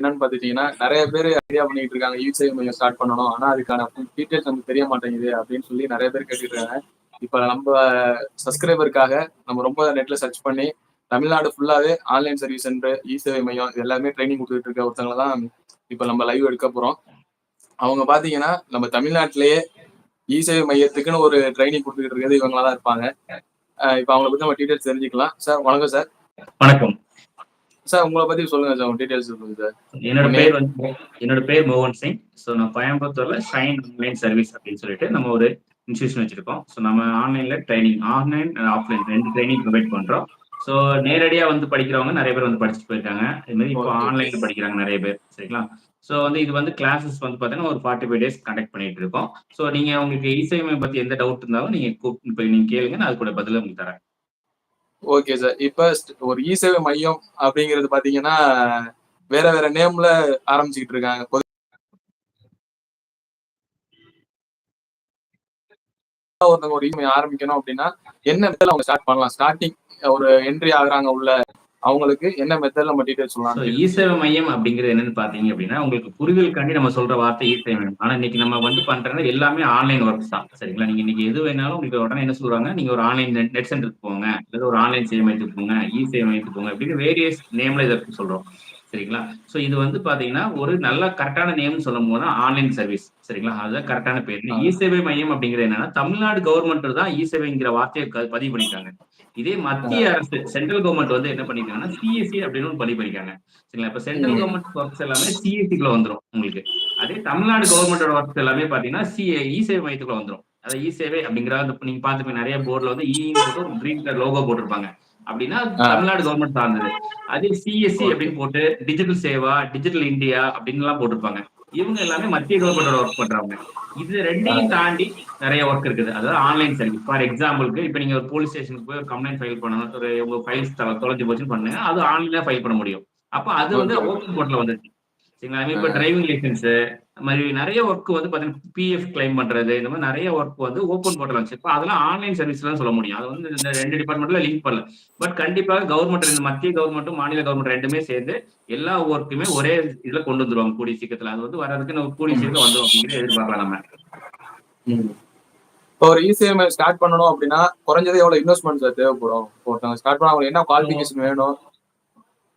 என்னன்னு பாத்துட்டீங்கன்னா நிறைய பேர் ஐடியா பண்ணிட்டு இருக்காங்க. இ சேவை மையம் ஸ்டார்ட் பண்ணணும். ஆனா அதுக்கான டீட்டெயில்ஸ் நமக்கு தெரிய மாட்டேங்குது அப்படின்னு சொல்லி நிறைய பேர் கேட்டுட்டு இருக்காங்க இப்ப நம்ம சப்ஸ்கிரைபருக்காக நம்ம ரொம்ப நெட்ல சர்ச் பண்ணி தமிழ்நாடு ஃபுல்லாவே ஆன்லைன் சர்வீஸ் சென்டர் இ சேவை மையம் இது எல்லாமே ட்ரைனிங் கொடுத்துட்டு இருக்க ஒருத்தவங்க தான் இப்ப நம்ம லைவ் எடுக்க போறோம். அவங்க பாத்தீங்கன்னா நம்ம தமிழ்நாட்டிலேயே இ சேவை மையத்துக்குன்னு ஒரு ட்ரைனிங் கொடுத்துட்டு இருக்கிறது இவங்களா தான் இருப்பாங்க இப்ப அவங்கள பத்தி நம்ம டீட்டெயில்ஸ் தெரிஞ்சுக்கலாம். சார் வணக்கம் சார். வணக்கம். சார் உங்களை பத்தி சொல்லுங்க சார் உங்க டீட்டெயில்ஸ் சொல்லுங்க சார். என்னோட பேர் வந்து என்னோட பேர் மோகன் சிங். ஸோ நான் கோயம்புத்தூர்ல ஷைன் ஆன்லைன் சர்வீஸ் அப்படின்னு சொல்லிட்டு நம்ம ஒரு இன்ஸ்டியூஷன் வச்சிருக்கோம். ஸோ நம்ம ஆன்லைன்ல ட்ரைனிங் ஆன்லைன் அண்ட் ஆஃப்லைன் ரெண்டு ட்ரைனிங் ப்ரொவைட் பண்றோம். ஸோ நேரடியா வந்து படிக்கிறவங்க நிறைய பேர் வந்து படிச்சுட்டு போயிருக்காங்க. இது மாதிரி இப்போ. ஆன்லைன்ல படிக்கிறாங்க நிறைய பேர். சரிங்களா? ஸோ வந்து இது வந்து கிளாஸஸ் வந்து பார்த்தீங்கன்னா ஒரு ஃபார்ட்டி ஃபைவ் டேஸ் கண்டக்ட் பண்ணிட்டு இருக்கோம். ஸோ நீங்க உங்களுக்கு இசைமை பத்தி எந்த டவுட் இருந்தாலும் நீங்க இப்போ நீங்க கேளுங்க நான் அது கூட பதில் உங்களுக்கு தரேன். ஓகே சார் இப்ப ஒரு இ சேவை மையம் அப்படிங்கிறது பாத்தீங்கன்னா வேற வேற நேம்ல ஆரம்பிச்சுக்கிட்டு இருக்காங்க. ஒருத்தவங்க ஒரு இ ஆரம்பிக்கணும் அப்படின்னா என்ன மெத்தட்ல அவங்க ஸ்டார்ட் பண்ணலாம். ஸ்டார்டிங் ஒரு என்ட்ரி ஆகுறாங்க உள்ள அவங்களுக்கு என்ன மெத்தட்ல நம்ம டீடைல் சொல்லலாம் இசேவை மையம் அப்படிங்கிறது என்னன்னு பாத்தீங்க அப்படின்னா உங்களுக்கு புரிதலுக்காண்டி நம்ம சொல்ற வார்த்தை இசேவை மையம். ஆனா இன்னைக்கு நம்ம வந்து பண்றது எல்லாமே ஆன்லைன் ஒர்க்ஸ் தான். சரிங்களா? நீங்க இன்னைக்கு எது வேணாலும் உங்களுக்கு உடனே என்ன சொல்றாங்க? நீங்க ஒரு ஆன்லைன் நெட் சென்டருக்கு போங்க. அல்லது ஒரு ஆன்லைன் சேவை மையத்துக்கு போங்க. இ சேவை மையத்துக்கு போங்க அப்படின்னு வேரியஸ் நேம்ல இதற்கு சொல்றோம். சரிங்களா? ஸோ இது வந்து பாத்தீங்கன்னா ஒரு நல்ல கரெக்டான நேம் சொல்லும் போது ஆன்லைன் சர்வீஸ் சரிங்களா? அதுதான் கரெக்டான பேர். இ சேவை மையம் அப்படிங்கிறது என்னன்னா தமிழ்நாடு கவர்மெண்ட் தான் இ சேவைங்கிற வார்த்தையை பதிவு பண்ணிட்டாங்க. இதே மத்திய அரசு சென்ட்ரல் கவர்மெண்ட் வந்து என்ன பண்ணிருக்காங்கன்னா சிஎஸ்சி அப்படின்னு ஒன்று பதிவு பண்ணிருக்காங்க சரிங்களா? இப்ப சென்ட்ரல். கவர்மெண்ட் ஒர்க்ஸ் எல்லாமே சிஎஸ்சிக்குள்ள வந்துரும் உங்களுக்கு. அதே தமிழ்நாடு கவர்மெண்டோட ஒர்க்ஸ் எல்லாமே பாத்தீங்கன்னா சி இ சேவை மையத்துக்குள்ள வந்துரும். அதாவது இ சேவை அப்படிங்கிற நீங்க பாத்துப்பீங்க நிறைய போர்டுல வந்து இ ஒரு கிரீன் கலர் லோகோ போட்டிருப்பாங்க. அப்படின்னா. தமிழ்நாடு கவர்மெண்ட் சார்ந்தது. அதே சிஎஸ்சி அப்படின்னு போட்டு டிஜிட்டல் சேவா டிஜிட்டல் இந்தியா அப்படின்னு எல்லாம் போட்டிருப்பாங்க. இவங்க எல்லாமே மத்திய கவர்மெண்டோட ஒர்க் பண்றவங்க. இது ரெண்டையும் தாண்டி நிறைய ஒர்க் இருக்குது. அதாவது ஆன்லைன் சர்வீஸ் ஃபார் எக்ஸாம்பிளுக்கு இப்போ நீங்க ஒரு போலீஸ் ஸ்டேஷனுக்கு போய் ஒரு கம்ப்ளைண்ட் ஃபைல் பண்ணணும். ஒரு உங்க ஃபைல்ஸ் தொலைஞ்சு போச்சுன்னு பண்ணுங்க. அது ஆன்லைன்ல ஃபைல் பண்ண முடியும். அப்போ அது வந்து. ஓப்பன் போர்ட்ல வந்துருச்சு. சரிங்களா? இப்போ ஆ. டிரைவிங் லைசன்ஸ் மாதிரி நிறைய ஒர்க் வந்து பாத்தீங்கன்னா பிஎஃப் கிளைம் பண்றது இந்த மாதிரி நிறைய ஒர்க் வந்து ஓப்பன் போர்ட்டல் வந்துச்சு. இப்போ அதெல்லாம் ஆன்லைன் சர்வீஸ் தான் சொல்ல முடியும். அது வந்து இந்த ரெண்டு டிபார்ட்மெண்ட்ல லிங்க் பண்ணல. பட் கண்டிப்பாக கவர்மெண்ட் ரெண்டு மத்திய கவர்மெண்ட்டும் மாநில கவர்மெண்ட் ரெண்டுமே சேர்ந்து எல்லா ஒர்க்குமே ஒரே இதுல கொண்டு வந்துருவாங்க கூடிய சீக்கிரத்துல. அது வந்து வர்றதுக்கு நம்ம கூடிய சீக்கிரம் வந்துடும் அப்படிங்கிறது எதிர்பார்க்கலாம் நம்ம. இப்போ ஒரு இ சேவை மையம் ஸ்டார்ட் பண்ணணும் அப்படின்னா குறைஞ்சது எவ்வளவு இன்வெஸ்ட்மெண்ட் தேவைப்படும்? இப்போ ஒருத்தவங்க ஸ்டார்ட் பண்ண அவங்களுக்கு என்ன குவாலிஃபிகேஷன் வேணும்?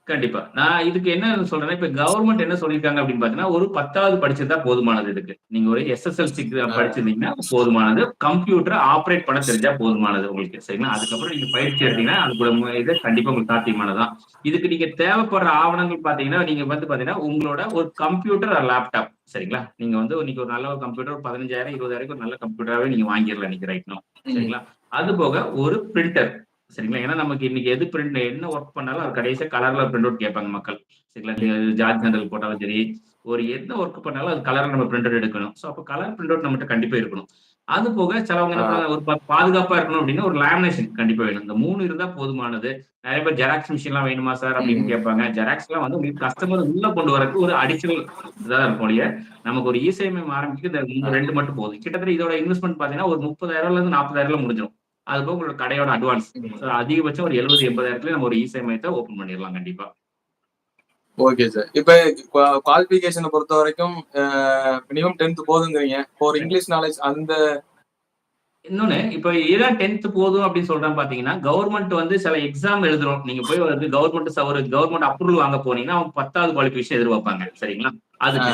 கண்டிப்பா. நான் இதுக்கு என்ன சொல்றேன்னா இப்ப கவர்மெண்ட் என்ன சொல்லியிருக்காங்க அப்படின்னு பாத்தீங்கன்னா ஒரு பத்தாவது படிச்சிருந்தா போதுமானது இதுக்கு. நீங்க ஒரு எஸ்எஸ்எல்சி படிச்சிருந்தீங்கன்னா போதுமானது. கம்ப்யூட்டர் ஆப்ரேட் பண்ண தெரிஞ்சா போதுமானது உங்களுக்கு சரிங்களா? அதுக்கப்புறம் நீங்க பயிற்சி எடுத்தீங்கன்னா அது கூட மு- இது கண்டிப்பா உங்களுக்கு சாத்தியமானதான் இதுக்கு நீங்க தேவைப்படுற ஆவணங்கள் பாத்தீங்கன்னா நீங்க வந்து பாத்தீங்கன்னா உங்களோட ஒரு கம்ப்யூட்டர் லேப்டாப் சரிங்களா? நீங்க வந்து இன்னைக்கு ஒரு நல்ல ஒரு கம்ப்யூட்டர் ஒரு பதினஞ்சாயிரம் இருபதாயிரம் ஒரு நல்ல கம்ப்யூட்டராகவே நீங்க வாங்கிடலாம் இன்னைக்கு ரைட் சரிங்களா? அது போக ஒரு பிரிண்டர் சரிங்களா? ஏன்னா நமக்கு இன்னைக்கு எது பிரிண்ட் என்ன ஒர்க் பண்ணாலும் அது கடைசியா கலர்ல பிரிண்ட் அவுட் கேட்பாங்க மக்கள். சரிங்களா? ஜார்ஜ் ஜெனரல் போட்டாலும் சரி ஒரு என்ன ஒர்க் பண்ணாலும் அது கலர்ல நம்ம பிரிண்ட் அவுட் எடுக்கணும். ஸோ அப்போ கலர் பிரிண்ட் அவுட் நம்மகிட்ட கண்டிப்பா இருக்கணும். அது போக சிலவங்க என்ன ஒரு பா- பாதுகாப்பா இருக்கணும் அப்படின்னா ஒரு லேமினேஷன் கண்டிப்பா வேணும். இந்த மூணு இருந்தா போதுமானது. நிறைய பேர் ஜெராக்ஸ் மிஷின்லாம் வேணுமா சார் அப்படின்னு கேட்பாங்க. ஜெராக்ஸ் எல்லாம் வந்து உங்களுக்கு கஸ்டமர் உள்ள கொண்டு வரக்கு ஒரு அடிஷனல் இதாக இருக்கும் இல்லையா? நமக்கு ஒரு இசைமயம் ஆரம்பிக்க இந்த ரெண்டு மட்டும் போதும். கிட்டத்தட்ட இதோட இன்வெஸ்ட்மெண்ட் பாத்தீங்கன்னா ஒரு முப்பதாயிரம்ல இருந்து நாற்பதாயிரம் முடிஞ்சிடும் அது போக உங்களோட கடையோட அட்வான்ஸ் So, அதிகபட்சம் ஒரு எழுபது எண்பதாயிரத்துல நம்ம ஒரு இசை மையத்தை ஓபன் பண்ணிடலாம் கண்டிப்பா. ஓகே சார் இப்போ குவாலிஃபிகேஷனை பொறுத்த வரைக்கும் மினிமம் டென்த் போதுங்கிறீங்க. இப்போ ஒரு இங்கிலீஷ் நாலேஜ் அந்த இன்னொன்னு இப்ப ஏன் டென்த் போதும் அப்படின்னு சொல்றேன் பாத்தீங்கன்னா கவர்மெண்ட் வந்து சில எக்ஸாம் எழுதுறோம் நீங்க போய் வந்து கவர்மெண்ட் ஒரு கவர்மெண்ட் அப்ரூவல் வாங்க போனீங்கன்னா அவங்க பத்தாவது குவாலிஃபிகேஷன் எதிர்பார்ப்பாங்க. சரிங்களா? அதுக்கு.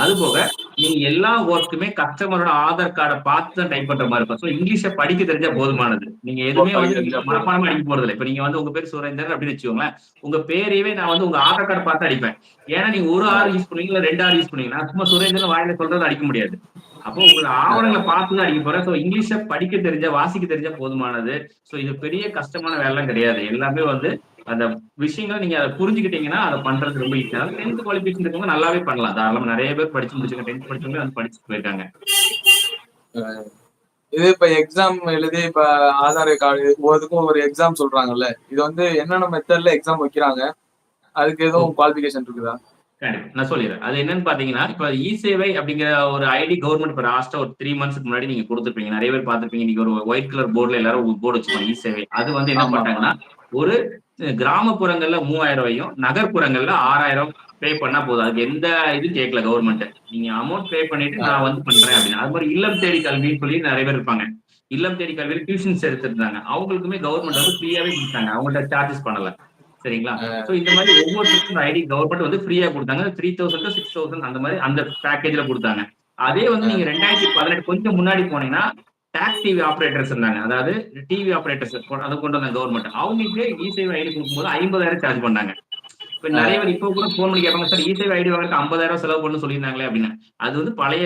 அது போக நீங்க எல்லா ஒர்க்குமே கஸ்டமரோட ஆதார் கார்டை பார்த்து தான் டைப் பண்ற மாதிரி இருக்கும். ஸோ இங்கிலீஷை படிக்க தெரிஞ்சா போதுமானது. நீங்க எதுவுமே வந்து மனப்பாடமா அடிக்க போறது இல்லை இப்ப நீங்க வந்து உங்க பேர் சுரேந்தர் அப்படின்னு வச்சுக்கோங்களேன் உங்க பேரையவே நான் வந்து உங்க ஆதார் கார்டு பார்த்து அடிப்பேன். ஏன்னா நீங்க ஒரு ஆறு யூஸ் பண்ணுவீங்க இல்ல ரெண்டு ஆறு யூஸ் பண்ணுவீங்க நான் சும்மா சுரேந்தர் வாயில சொல்றது அடிக்க முடியாது. அப்போ உங்களோட ஆவணங்களை பார்த்து தான் அடிக்க போறேன். ஸோ இங்கிலீஷை படிக்க தெரிஞ்ச வாசிக்க தெரிஞ்சா போதுமானது. ஸோ இது பெரிய கஷ்டமான வேலைலாம் கிடையாது. எல்லாமே வந்து அந்த விஷயங்களை நீங்க அதை புரிஞ்சுக்கிட்டீங்கன்னா அதை பண்றது ரொம்ப ஈஸியா டென்த் குவாலிஃபிகேஷன் இருக்கவங்க நல்லாவே பண்ணலாம். தாராளமா நிறைய பேர் படிச்சு முடிச்சுங்க டென்த் படிச்சவங்க வந்து படிச்சுட்டு போயிருக்காங்க. இது இப்ப எக்ஸாம் எழுதி இப்ப ஆதார் கார்டு ஒவ்வொருக்கும் ஒரு எக்ஸாம் சொல்றாங்கல்ல. இது வந்து என்னென்ன மெத்தட்ல எக்ஸாம் வைக்கிறாங்க? அதுக்கு எதுவும் குவாலிபிகேஷன் இருக்குதா? கண்டிப்பா. நான் சொல்லிடுறேன். அது என்னன்னு பாத்தீங்கன்னா இப்ப இ சேவை அப்படிங்கிற ஒரு ஐடி கவர்மெண்ட் இப்போ லாஸ்டா ஒரு த்ரீ மந்த்ஸ்க்கு முன்னாடி நீங்க கொடுத்துருப்பீங்க. நிறைய பேர் பார்த்திருப்பீங்க. இன்னைக்கு ஒரு ஒயிட் கலர் போர்டுல எல்லாரும் போர்டு வச்சுக்கோங்க இ சேவை அது வந்து என்ன ஆமா. பண்ணாங்கன்னா ஒரு கிராமப்புறங்கள்ல மூவாயிரம் ரூபாயும் நகர்ப்புறங்கள்ல ஆறாயிரம் பே பண்ணா போதும். அதுக்கு எந்த இது கேட்கல கவர்மெண்ட் நீங்க அமௌண்ட் பே பண்ணிட்டு நான் வந்து பண்றேன் அப்படின்னு. அது மாதிரி இல்லம் தேடி கல்வின்னு சொல்லி நிறைய பேர் இருப்பாங்க. இல்லம் தேடி கல்வியில டியூஷன்ஸ் எடுத்திருந்தாங்க. அவங்களுக்குமே கவர்மெண்ட் வந்து ஃப்ரீயாவே கொடுத்தாங்க. அவங்கள்ட்ட சார்ஜஸ் பண்ணல. சரிங்களா? சோ இந்த மாதிரி ஒவ்வொருத்தருக்கும் ஐடி கவர்மெண்ட் வந்து ஃப்ரீயா கொடுத்தாங்க. த்ரீ தௌசண்ட் சிக்ஸ் தௌசண்ட் அந்த மாதிரி அந்த பேக்கேஜ்ல கொடுத்தாங்க. அதே வந்து நீங்க ரெண்டாயிரத்தி பதினெட்டு கொஞ்சம் முன்னாடி போனீங்கன்னா டாக்ஸ் டிவி ஆபரேட்டர்ஸ் இருந்தாங்க. அதாவது டிவி ஆபரேட்டர்ஸ் அதை கொண்டு வந்தாங்க கவர்மெண்ட் அவங்களுக்கு இசேவை ஐடி கொடுக்கும்போது ஐம்பதாயிரம் சார்ஜ் பண்ணாங்க. இப்ப நிறைய பேர் இப்போ கூட போன் பண்ணி கேட்பாங்க சார் இசேவை ஐடி வாங்க ஐம்பதாயிரம் செலவு பண்ணு சொல்லியிருந்தாங்களே அப்படின்னு. அது வந்து பழைய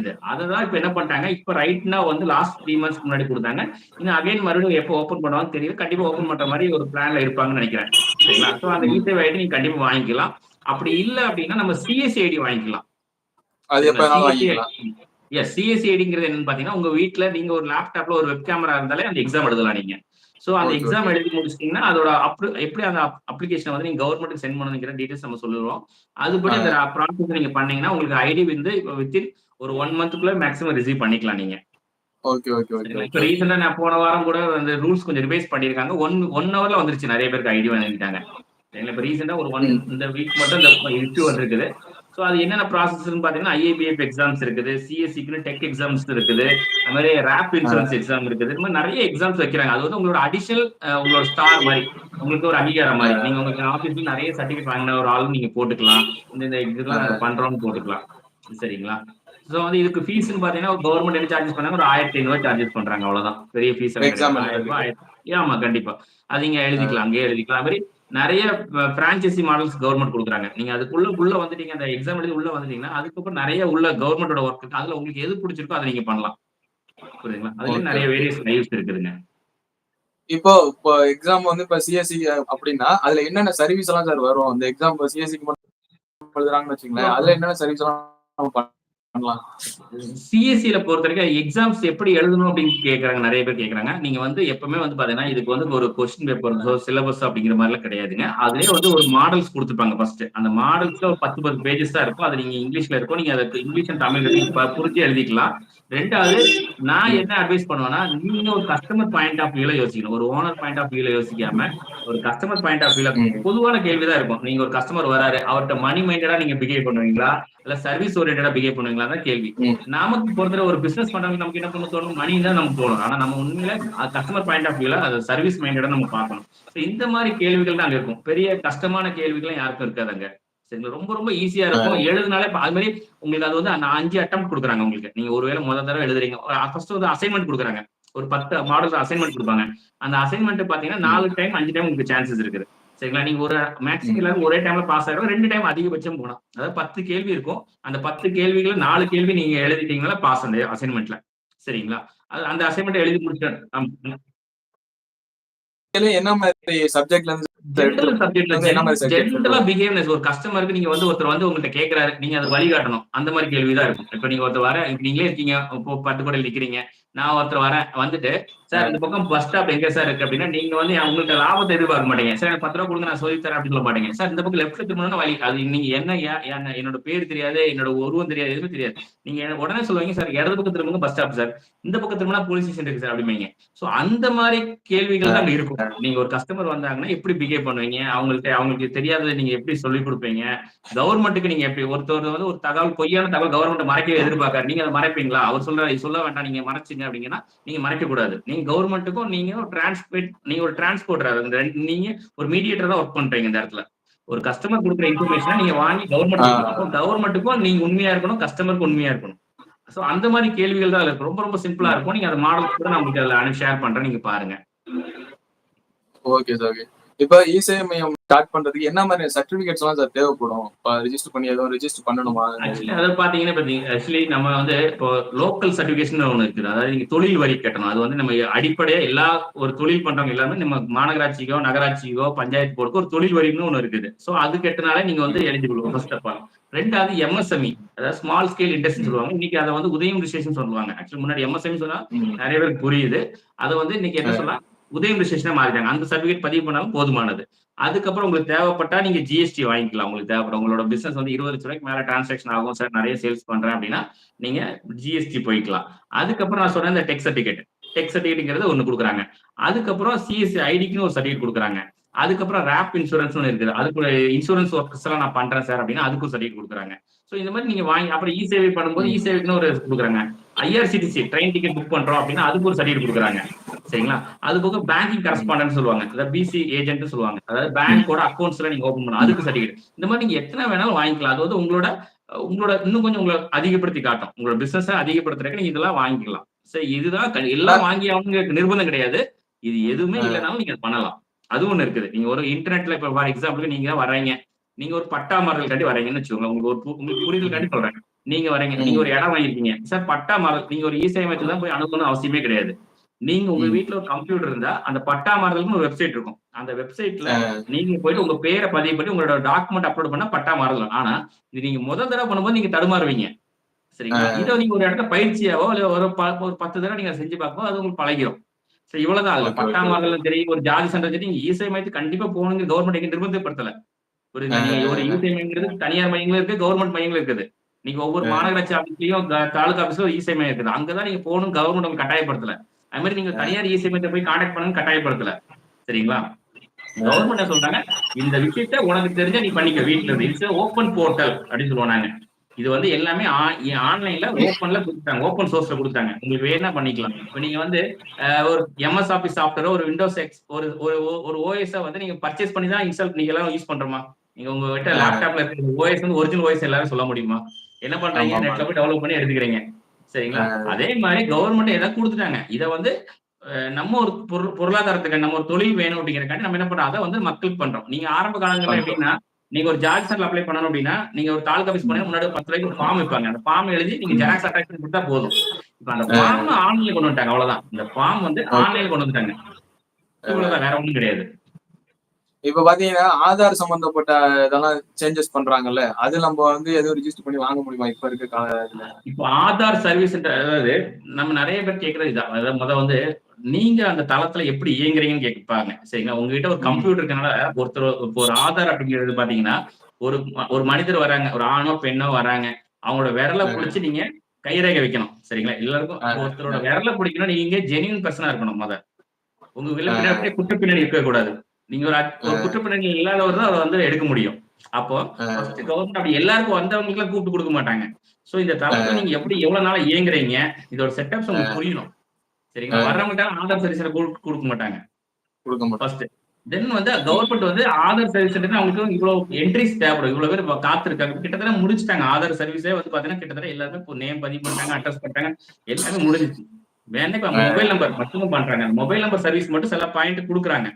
இது அததான் இப்ப என்ன பண்ணிட்டாங்க இப்ப ரைட்னா வந்து லாஸ்ட் த்ரீ மந்த்ஸ் முன்னாடி கொடுத்தாங்க. இன்னும் அகைன் மறுபடியும் எப்போ ஓப்பன் பண்ணுவாங்க தெரியல. கண்டிப்பா ஓப்பன் பண்ற மாதிரி ஒரு பிளான்ல இருப்பாங்கன்னு நினைக்கிறேன். சரிங்களா? ஸோ அந்த இசேவை ஐடி நீங்க கண்டிப்பா வாங்கிக்கலாம். அப்படி இல்ல அப்படின்னா நம்ம சிஎஸ்சி ஐடி வாங்கிக்கலாம். வேணாலும் வாங்கிக்கலாம். எஸ் சிஎஸ்சி ஐடிங்கிறது என்னன்னு பாத்தீங்கன்னா உங்க வீட்ல நீங்க ஒரு லேப்டாப்ல ஒரு வெப் கேமரா இருந்தாலே அந்த எக்ஸாம் எழுதலாம் நீங்க. சோ அந்த எக்ஸாம் எழுதி முடிச்சிட்டீங்கன்னா அதோட அப்ளு- எப்படி அந்த அப்ளிகேஷன் வந்து நீங்க கவர்மெண்ட்டுக்கு சென்ட் பண்ணுங்கிற டீடைல்ஸ் நம்ம சொல்லுவோம் அதுபடி அந்த ப்ராசஸ் நீங்க பண்ணீங்கன்னா உங்களுக்கு ஐடி வந்து வித்தின் ஒரு ஒன் மந்த்துக்குள்ள மேக்ஸிமம் ரிசீவ் பண்ணிக்கலாம் நீங்க. ஓகே ஓகே ஓகே இப்ப ரீசெண்டா நான் போன வாரம் கூட அந்த ரூல்ஸ் கொஞ்சம் ரிவைஸ் பண்ணிருக்காங்க ஒன் ஒன் ஹவர்ல வந்துருச்சு நிறைய பேருக்கு ஐடி வாங்கிட்டாங்க? இப்ப ரீசெண்டா ஒரு ஒன் இந்த வீக் மட்டும் இந்த இஷ்யூ வந்திருக்குது. ஸோ அது என்னென்ன ப்ராசஸ்ன்னு பாத்தீங்கன்னா ஐஏபிஎஃப் எக்ஸாம்ஸ் இருக்குது சிஎஸ்சிக்குன்னு டெக் எக்ஸாம்ஸ் இருக்குது அது மாதிரி ரேப் இன்சூரன்ஸ் எக்ஸாம் இருக்குது. இது மாதிரி நிறைய எக்ஸாம்ஸ் வைக்கிறாங்க. அது வந்து உங்களோட அடிஷனல் உங்களோட ஸ்டார் மாதிரி உங்களுக்கு ஒரு அங்கீகாரம் மாதிரி. நீங்க உங்களுக்கு ஆஃபீஸ்ல நிறைய சர்டிஃபிகேட் வாங்கின ஒரு ஆள் நீங்க போட்டுக்கலாம். இந்த இந்த இதெல்லாம் பண்றோம்னு போட்டுக்கலாம். சரிங்களா? ஸோ வந்து இதுக்கு ஃபீஸ்னு பாத்தீங்கன்னா கவர்மெண்ட் என்ன சார்ஜஸ் பண்ணாங்க ஒரு ஆயிரத்தி ஐநூறு சார்ஜஸ் பண்றாங்க. அவ்வளவுதான். பெரிய ஃபீஸ் ஆமா கண்டிப்பா. அது நீங்க எழுதிக்கலாம். அங்கேயே எழுதிக்கலாம். அது மாதிரி நிறைய பிரான்ச்சைசி மாடல்ஸ் கவர்மெண்ட் கொடுக்குறாங்க. நீங்க அதுக்குள்ள உள்ள வந்துட்டீங்க அந்த எக்ஸாம் எழுதி உள்ள வந்துட்டீங்கன்னா அதுக்கப்புறம் நிறைய உள்ள கவர்மெண்டோட ஒர்க் இருக்கு. அதுல உங்களுக்கு எது பிடிச்சிருக்கோ அதை நீங்க பண்ணலாம். புரியுதுங்களா? அதுல Okay. நிறைய வேரியஸ் லைவ்ஸ் இருக்குதுங்க. இப்போ இப்போ எக்ஸாம் வந்து இப்ப சிஎஸ்சி அப்படின்னா அதுல என்னென்ன சர்வீஸ் எல்லாம் சார் வரும்? அந்த எக்ஸாம் இப்போ சிஎஸ்சிக்கு மட்டும் எழுதுறாங்கன்னு வச்சுங்களேன் அதுல என்னென்ன சர்வீஸ் எல்லாம் பண்ணலாம் சிஎஸ்சியில பொறுத்த வரைக்கும் எக்ஸாம்ஸ் எப்படி எழுதணும் அப்படின்னு கேக்குறாங்க நிறைய பேர் கேக்குறாங்க. நீங்க வந்து எப்பவுமே வந்து பாத்தீங்கன்னா இதுக்கு வந்து ஒரு கொஸ்டின் பேப்பர் சிலபஸ் அப்படிங்கிற மாதிரி எல்லாம் கிடையாதுங்க. அதுலயே வந்து ஒரு மாடல்ஸ் கொடுத்துருப்பாங்க ஃபர்ஸ்ட் அந்த மாடல்ஸ்ல ஒரு பத்து பத்து பேஜஸ் தான் இருக்கும். அது நீங்க இங்கிலீஷ்ல இருக்கும். நீங்க அதுக்கு இங்கிலீஷ் அண்ட் தமிழ் புரிஞ்சு எழுதிக்கலாம். ரெண்டாவது நான் என்ன அட்வைஸ் பண்ணுவேன்னா நீங்க ஒரு கஸ்டமர் பாயிண்ட் ஆஃப் வியூல யோசிக்கணும். ஒரு ஓனர் பாயிண்ட் ஆஃப் வியூல யோசிக்காம ஒரு கஸ்டமர் பாயிண்ட் ஆஃப் வியூல. பொதுவான கேள்விதான் இருக்கும். நீங்க ஒரு கஸ்டமர் வராரு அவர்கிட்ட மணி மைண்டடா நீங்க பிஹேவ் பண்ணுவீங்களா? இல்ல சர்வீஸ் ஓரியன்டா பிஹேவ் பண்ணுவீங்களா தான் கேள்வி. நமக்கு பொறுத்தவரை ஒரு பிசினஸ் பண்றவங்க நமக்கு என்ன பண்ண தோணும் மணி தான் நமக்கு தோணும். ஆனா நம்ம உண்மையில கஸ்டமர் பாயிண்ட் ஆஃப் வியூல அது சர்வீஸ் மைண்டடா நம்ம பார்க்கணும். இந்த மாதிரி கேள்விகள் தான் அங்க இருக்கும். பெரிய கஷ்டமான கேள்விகள் யாருக்கும் இருக்காதுங்க சரிங்களா ரொம்ப ரொம்ப ஈஸியா இருக்கும். எழுதுனாலே அது மாதிரி உங்களுக்கு அது வந்து அஞ்சு அட்டம் கொடுக்குறாங்க உங்களுக்கு. நீங்க ஒருவேளை முதல் தடவை எழுதுறீங்க. ஃபர்ஸ்ட் வந்து அசைன்மெண்ட் கொடுக்குறாங்க. ஒரு பத்து மாடல் அசைன்மெண்ட் கொடுப்பாங்க. அந்த அசைன்மெண்ட் பாத்தீங்கன்னா நாலு டைம் அஞ்சு டைம் உங்களுக்கு சான்சஸ் இருக்குது. சரிங்களா? நீங்க ஒரு மேக்ஸிமம் எல்லாரும் ஒரே டைம்ல பாஸ் ஆயிடும் ரெண்டு டைம் அதிகபட்சம் போகலாம் அதாவது பத்து கேள்வி இருக்கும். அந்த பத்து கேள்விகளை நாலு கேள்வி நீங்க எழுதிட்டீங்கன்னா பாஸ் அந்த அசைன்மெண்ட்ல சரிங்களா? அந்த அசைன்மெண்ட் எழுதி முடிச்சிட்டு இதுல என்ன மாதிரி சப்ஜெக்ட்ல இருந்து ஒரு கஸ்டமருக்கு நீங்க வந்து ஒருத்தர் வந்து உங்கள்ட்ட கேக்குறாரு நீங்க அதை வழிகாட்டணும். அந்த மாதிரி கேள்விதான் இருக்கும். இப்ப நீங்க ஒருத்தர் வர நீங்களே இருக்கீங்க இப்போ பட்டுக்கோடையில் நிக்கிறீங்க. நான் ஒருத்தர் வரேன். வந்துட்டு சார் இந்த பக்கம் பஸ் ஸ்டாப் எங்க சார் இருக்கு? அப்படின்னா நீங்க வந்து உங்கள்ட்ட லாபத்தை எதிர்பார்க்க மாட்டீங்க. சார் எனக்கு பத்து ரூபா கொடுங்க நான் சொல்லி தரேன் அப்படின்னு சொல்ல மாட்டீங்க. சார் இந்த பக்கம் லெஃப்ட்ல திரும்பணும் வழி அது நீங்க என்ன என்னோட பேர் தெரியாது என்னோட உருவம் தெரியாது எதுவுமே தெரியாது. நீங்க உடனே சொல்லுவீங்க சார் இடது பக்கம் திரும்புங்க பஸ் ஸ்டாப் சார். இந்த பக்கம் திரும்பினா போலீஸ் ஸ்டேஷன் இருக்கு சார் அப்படிம்பீங்க. சோ அந்த மாதிரி கேள்விகள் தான் இருக்கும். நீங்க ஒரு கஸ்டமர் வந்தாங்கன்னா எப்படி பிஹேவ் பண்ணுவீங்க? அவங்களுக்கு அவங்களுக்கு தெரியாததை நீங்க எப்படி சொல்லி கொடுப்பீங்க? கவர்மெண்ட்டுக்கு நீங்க எப்படி ஒருத்தர் வந்து ஒரு தகவல் பொய்யான தகவல் கவர்மெண்ட் மறைக்கவே எதிர்பார்க்காரு. நீங்க அதை மறைப்பீங்களா? அவர் சொல்ற சொல்ல வேண்டாம் நீங்க மறைச்சிங்க அப்படிங்கன்னா நீங்க மறைக்க கூடாது. நீங்க கவர்மெண்ட்டுக்கும் நீங்க ஒரு டிரான்ஸ்போர்ட் நீங்க ஒரு டிரான்ஸ்போர்ட்டர் நீங்க ஒரு மீடியேட்டர் தான் ஒர்க் பண்றீங்க இந்த இடத்துல. ஒரு கஸ்டமர் கொடுக்குற இன்ஃபர்மேஷனை நீங்க வாங்கி கவர்மெண்ட் கவர்மெண்ட்டுக்கும் நீங்க உண்மையா இருக்கணும் கஸ்டமருக்கு உண்மையா இருக்கணும். சோ அந்த மாதிரி கேள்விகள் தான் இருக்கு. ரொம்ப ரொம்ப சிம்பிளா இருக்கும். நீங்க அந்த மாடல் கூட நான் உங்களுக்கு அதுல ஷேர் பண்றேன். நீங்க பாருங்க. Okay sir okay. இப்ப இசேவை மையம் ஸ்டார்ட் பண்றதுக்கு என்ன மாதிரி சர்டிபிகேட்ஸ் எல்லாம் சார் தேவைப்படும்? இப்ப ரெஜிஸ்டர் பண்ணி எதுவும் ரெஜிஸ்டர் பண்ணணுமா? ஆக்சுவலி அதை பாத்தீங்கன்னா இப்ப ஆக்சுவலி நம்ம வந்து இப்போ லோக்கல் சர்டிபிகேஷன் ஒண்ணு இருக்குது. அதாவது நீங்க தொழில் வரி கட்டணும். அது வந்து நம்ம அடிப்படையா எல்லா ஒரு தொழில் பண்றவங்க எல்லாமே நம்ம மாநகராட்சிக்கோ நகராட்சிக்கோ பஞ்சாயத்து போர்டுக்கோ ஒரு தொழில் வரின்னு ஒண்ணு இருக்குது. சோ அது கட்டினாலே நீங்க வந்து எலிஜிபிள் ஃபர்ஸ்ட் ஆஃப் ஆல் ரெண்டாவது எம்எஸ்எம்இ அதாவது ஸ்மால் ஸ்கேல் இண்டஸ்ட்ரி சொல்லுவாங்க. இன்னைக்கு அதை வந்து உதயம் ரிஜிஸ்ட்ரேஷன் சொல்லுவாங்க. ஆக்சுவலி முன்னாடி எம்எஸ்எம்இ சொன்னா ம். நிறைய பேருக்கு புரியுது. அதை வந்து இன்னைக்கு என்ன சொல்லலாம் உதயம் ரிஜிஸ்ட்ரேஷனா மாறிட்டாங்க. அந்த சர்டிபிகேட் பதிவு பண்ணாலும் போதுமானது. அதுக்கப்புறம் உங்களுக்கு தேவைப்பட்டா நீங்க ஜிஎஸ்டி வாங்கிக்கலாம். உங்களுக்கு தேவைப்படும். உங்களோட பிசினஸ் வந்து இருபது லட்ச ரூபாய்க்கு மேல டிரான்சாக்ஷன் ஆகும் சார் நிறைய சேல்ஸ் பண்றேன் அப்படின்னா நீங்க ஜிஎஸ்டி போய்க்கலாம். அதுக்கப்புறம் நான் சொன்னேன் இந்த டெக் சர்டிஃபிகேட் டெக் சர்டிஃபிகேட்ங்கிறது ஒண்ணு கொடுக்குறாங்க. அதுக்கப்புறம் சிஎஸ்சி ஐடிக்குன்னு ஒரு சர்டிஃபிகேட் கொடுக்குறாங்க. அதுக்கப்புறம் ரேப் இன்சூரன்ஸ் ஒன்று இருக்குது. அதுக்கு இன்சூரன்ஸ் ஒர்க்கர்ஸ் எல்லாம் நான் பண்றேன் சார் அப்படின்னா அதுக்கும் சர்டிஃபிகேட் கொடுக்குறாங்க. ஸோ இந்த மாதிரி நீங்க வாங்கி அப்புறம் இ சேவை பண்ணும்போது இ சேவைக்குன்னு ஒரு கொடுக்குறாங்க. ஐஆர்சிடிசி ட்ரெயின் டிக்கெட் புக் பண்றோம் அப்படின்னா அதுக்கு ஒரு சர்டிஃபிகேட் கொடுக்குறாங்க. சரிங்களா? அது போக பேங்கிங் கரஸ்பாண்டன்ட் சொல்லுவாங்க. அதாவது பிசி ஏஜென்ட் சொல்லுவாங்க. அதாவது பேங்கோட அக்கௌண்ட்ஸ்ல நீங்க ஓப்பன் பண்ணலாம். அதுக்கு சர்டிஃபிகேட் இந்த மாதிரி நீங்க எத்தனை வேணாலும் வாங்கிக்கலாம். அது வந்து உங்களோட உங்களோட இன்னும் கொஞ்சம் உங்களை அதிகப்படுத்தி காட்டும். உங்களோட பிசினஸ் அதிகப்படுத்துறதுக்கு நீங்க இதெல்லாம் வாங்கிக்கலாம். சரி இதுதான் எல்லாம் வாங்கி அவங்க நிர்பந்தம் கிடையாது. இது எதுவுமே. இல்லைனாலும் நீங்க பண்ணலாம். அது ஒண்ணு இருக்குது. நீங்க ஒரு இன்டர்நெட்ல இப்ப ஃபார் எக்ஸாம்பிளுக்கு நீங்க வர்றீங்க. நீங்க ஒரு பட்டா மாறல் காண்டி வரீங்கன்னு வச்சுக்கோங்க. உங்களுக்கு ஒரு உங்களுக்கு புரிதல் காண்டி சொல்றேன். நீங்க வரீங்க நீங்க ஒரு இடம் வாங்கிருக்கீங்க சார் பட்டா மாறல் நீங்க ஒரு இசை மையத்துல தான் போய் அனுப்பணும் அவசியமே கிடையாது. நீங்க உங்க ம். வீட்ல ஒரு கம்ப்யூட்டர் இருந்தா அந்த பட்டா மாறுதலுக்கு ஒரு வெப்சைட் இருக்கும். அந்த வெப்சைட்ல நீங்க போயிட்டு உங்க பேரை பதிவு பண்ணி உங்களோட டாக்குமெண்ட் அப்லோட் பண்ணா பட்டா மாறலாம் ஆனா இது நீங்க முதல் தடவை பண்ணும்போது நீங்க தடுமாறுவீங்க. சரிங்களா? இதை நீங்க ஒரு இடத்துல பயிற்சியாவோ இல்ல ஒரு ஒரு பத்து தடவை நீங்க செஞ்சு பார்ப்போம் அது உங்களுக்கு பழகிரும். சரி இவ்வளவுதான். Okay, பட்டா. மாறலும் சரி ஒரு ஜாதி சண்டை சரி நீங்க இசை மையத்துக்கு கண்டிப்பா போகணுங்க கவர்மெண்ட் எங்க நிர்பந்தப்படுத்தல. ஒரு ஒரு இசை மையங்கிறது தனியார் மையங்களும் இருக்கு கவர்மெண்ட் மையங்களும் இருக்குது. நீங்க ஒவ்வொரு. மாநகராட்சி ஆபீஸ்லயும் தாலுகா ஆபீஸ்ல ஒரு இசை மையம் இருக்குது. அங்கதான் நீங்க போகணும் கவர்மெண்ட் உங்களுக்கு கட்டாயப்படுத்தல. அது மாதிரி நீங்க தனியார் இசை மையத்தை போய் கான்டாக்ட் பண்ணுங்க கட்டாயப்படுத்தல. சரிங்களா? கவர்மெண்ட் சொல்றாங்க? இந்த விஷயத்த உனக்கு தெரிஞ்சா நீ பண்ணிக்க. வீட்ல இருந்து. இட்ஸ் ஓப்பன் போர்ட்டல் அப்படின்னு சொல்லுவோம் நாங்க. இது வந்து எல்லாமே ஆன்லைன்ல ஓப்பன்ல கொடுத்தாங்க ஓப்பன் சோர்ஸ்ல கொடுத்தாங்க உங்களுக்கு வேணா பண்ணிக்கலாம். இப்ப நீங்க வந்து ஒரு எம்எஸ் ஆபீஸ் சாஃப்ட்வேர் ஒரு விண்டோஸ் எக்ஸ் ஒரு ஒரு ஓஎஸ் வந்து நீங்க பர்ச்சேஸ் பண்ணி தான் இன்ஸ்டால் நீங்க எல்லாம் யூஸ் பண்றோமா? நீங்க உங்க கிட்ட ஆ. லேப்டாப்ல இருக்கிற ஓஎஸ் வந்து ஒரிஜினல் ஓஎஸ் எல்லாரும் சொல்ல முடியுமா? என்ன பண்றீங்க. நெட்ல போய் டெவலப் பண்ணி எடுத்துக்கிறீங்க. சரிங்களா? அதே மாதிரி கவர்மெண்ட் எதாவது கொடுத்துட்டாங்க. இதை வந்து நம்ம ஒரு பொருள் பொருளாதாரத்துக்கு நம்ம ஒரு தொழில் வேணும் அப்படிங்கறக்காண்டி நம்ம என்ன பண்றோம்? அதை வந்து மக்களுக்கு பண்றோம். நீங்க ஆரம்ப காலங்கள்ல. எப்படின்னா நீங்க ஒரு ஜார்ஜ் சென்டர் அப்ளை பண்ணணும் அப்படின்னா நீங்க ஒரு தாலுகா ஆஃபீஸ் பண்ணி முன்னாடி பத்து ரூபாய்க்கு ஒரு ஃபார்ம் வைப்பாங்க. அந்த ஃபார்ம் எழுதி நீங்க ஜெராக்ஸ் பண்ணி கொடுத்தா போதும். இப்ப அந்த ஃபார்ம் ஆன்லைன்ல கொண்டு வந்துட்டாங்க. அவ்வளவுதான். இந்த ஃபார்ம் வந்து. ஆன்லைன்ல கொண்டு வந்துட்டாங்க. இவ்வளவுதான். வேற ஒண்ணும் கிடையாது. இப்ப பாத்தீங்கன்னா ஆதார் சம்பந்தப்பட்ட இதெல்லாம் சேஞ்சஸ் பண்றாங்கல்ல அது நம்ம வந்து எதுவும் ரிஜிஸ்டர் பண்ணி வாங்க முடியுமா? இப்ப இருக்க கால இதுல? இப்போ ஆதார் சர்வீஸ் அதாவது நம்ம நிறைய பேர் கேட்கறது இதான். அதாவது முத வந்து நீங்க அந்த தளத்துல எப்படி இயங்குறீங்கன்னு கேட்பாங்க சரிங்களா? உங்ககிட்ட ஒரு கம்ப்யூட்டர் இருக்கனால ஒருத்தர் இப்போ ஒரு ஆதார் அப்படிங்கிறது பாத்தீங்கன்னா ஒரு ஒரு மனிதர் வராங்க. ஒரு ஆணோ பெண்ணோ வராங்க. அவங்களோட விரலை பிடிச்சி நீங்க கைரேகை வைக்கணும். சரிங்களா? எல்லாருக்கும். ஒருத்தரோட விரலை பிடிக்கணும் நீங்க ஜெனியூன் பர்சனா இருக்கணும் முத. உங்க பின்னாடி அப்படியே குற்ற பின்னணி இருக்க கூடாது. நீங்க ஒரு அட்- ஒரு ஆ. குற்ற பின்னணி இல்லாதவர் தான் அதை வந்து எடுக்க முடியும். அப்போ கவர்மெண்ட் அப்படி எல்லாருக்கும் வந்தவங்களுக்கு எல்லாம் கூப்பிட்டு கொடுக்க மாட்டாங்க. சோ இந்த தளத்துல நீங்க எப்படி எவ்வளவு நாளா இயங்குறீங்க? இதோட செட்டப்ஸ் உங்களுக்கு புரியணும். சரிங்களா? ஆ. வர்றவங்க ஆதார் சர்வீஸ் கொடுக்க மாட்டாங்க. கொடுக்க தென் வந்து கவர்மெண்ட் வந்து ஆதார் சர்வீஸ் அவங்களுக்கு இவ்வளவு என்ட்ரிஸ் தேவைப்படும். இவ்வளவு பேர் காத்திருக்காங்க. கிட்டத்தட்ட முடிச்சிட்டாங்க. ஆதார் சர்வீஸே வந்து பாத்தீங்கன்னா கிட்டத்தட்ட எல்லாருமே இப்போ நேம் பதிவு பண்றாங்க அட்ரஸ் பண்றாங்க எல்லாமே முடிஞ்சிச்சு. வேணா இப்ப மொபைல் நம்பர் மட்டும் பண்றாங்க. மொபைல் நம்பர் சர்வீஸ் மட்டும் சில பாயிண்ட் கொடுக்குறாங்க.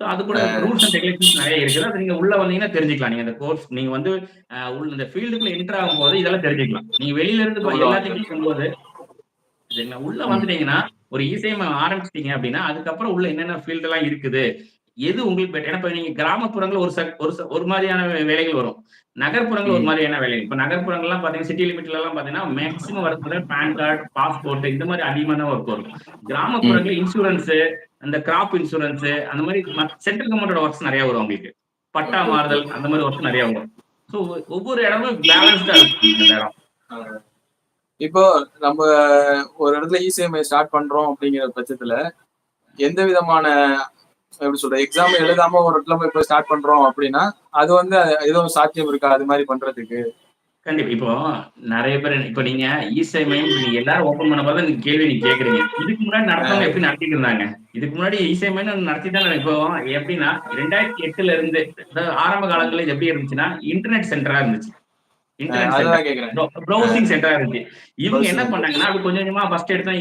சோ அது கூட ரூல்ஸ் அண்ட் ரெகுலேஷன்ஸ் நிறைய இருக்குது. அது நீங்க உள்ள வந்தீங்கன்னா தெரிஞ்சுக்கலாம். நீங்க அந்த கோர்ஸ் நீங்க வந்து உள்ள இந்த ஃபீல்டுக்குள்ள என்டர் ஆகும்போது இதெல்லாம் தெரிஞ்சுக்கலாம். நீங்க வெளியில இருந்து எல்லாத்தையும் சொல்லும்போது சரிங்களா உள்ள வந்துட்டீங்கன்னா ஒரு இசையம் ஆரம்பிச்சிட்டீங்க அப்படின்னா அதுக்கப்புறம் உள்ள என்னென்ன ஃபீல்டு எல்லாம் இருக்குது எது உங்களுக்கு better? ஏன்னா இப்ப நீங்க கிராமப்புறங்கள் ஒரு ஒரு ஒரு மாதிரியான வேலைகள் வரும். நகர்ப்புறங்கள் ஒரு. மாதிரியான வேலைகள். இப்ப நகர்ப்புறங்கள்லாம் பாத்தீங்கன்னா சிட்டி லிமிட்ல எல்லாம் பாத்தீங்கன்னா மேக்ஸிமம் வரது பேன் கார்டு பாஸ்போர்ட் இந்த மாதிரி அதிகமான ஒர்க் வரும். கிராமப்புறங்கள் இன்சூரன்ஸ் அந்த கிராப் இன்சூரன்ஸ் அந்த மாதிரி சென்ட்ரல் கவர்மெண்டோட ஒர்க்ஸ் நிறைய வரும் உங்களுக்கு. பட்டா மாறுதல் அந்த மாதிரி ஒர்க் நிறைய வரும். ஸோ ஒவ்வொரு இடமும் பேலன்ஸ்டா இருக்கும் இப்போ நம்ம ஒரு இடத்துல இசிஎம்ஐ ஸ்டார்ட் பண்றோம் அப்படிங்கிற பட்சத்துல எந்த விதமான எப்படி சொல்ற எக்ஸாம் எழுதாம ஒரு இடத்துல போய் ஸ்டார்ட் பண்றோம் அப்படின்னா அது வந்து எதுவும் சாத்தியம் இருக்கா? அது மாதிரி பண்றதுக்கு. கண்டிப்பா. இப்போ நிறைய பேர் இப்ப நீங்க இசை மையம் நீங்க எல்லாரும் ஓபன் பண்ண போது நீங்க கேள்வி நீங்க கேக்குறீங்க. இதுக்கு முன்னாடி நடத்தவங்க எப்படி நடத்திட்டு இருந்தாங்க? இதுக்கு முன்னாடி இசை மையம் நடத்தி தான் இப்போ எப்படின்னா ரெண்டாயிரத்தி எட்டுல இருந்து ஆரம்ப காலங்கள்ல எப்படி இருந்துச்சுன்னா இன்டர்நெட் சென்டரா இருந்துச்சு. இன்டர்நெட் சென்டர் அதுதான் கேக்குறேன். ப்ரௌசிங் சென்டரா இருந்துச்சு. இவங்க என்ன. பண்ணாங்கன்னா அது கொஞ்சம் கொஞ்சமா ஃபர்ஸ்ட் எடுத்தா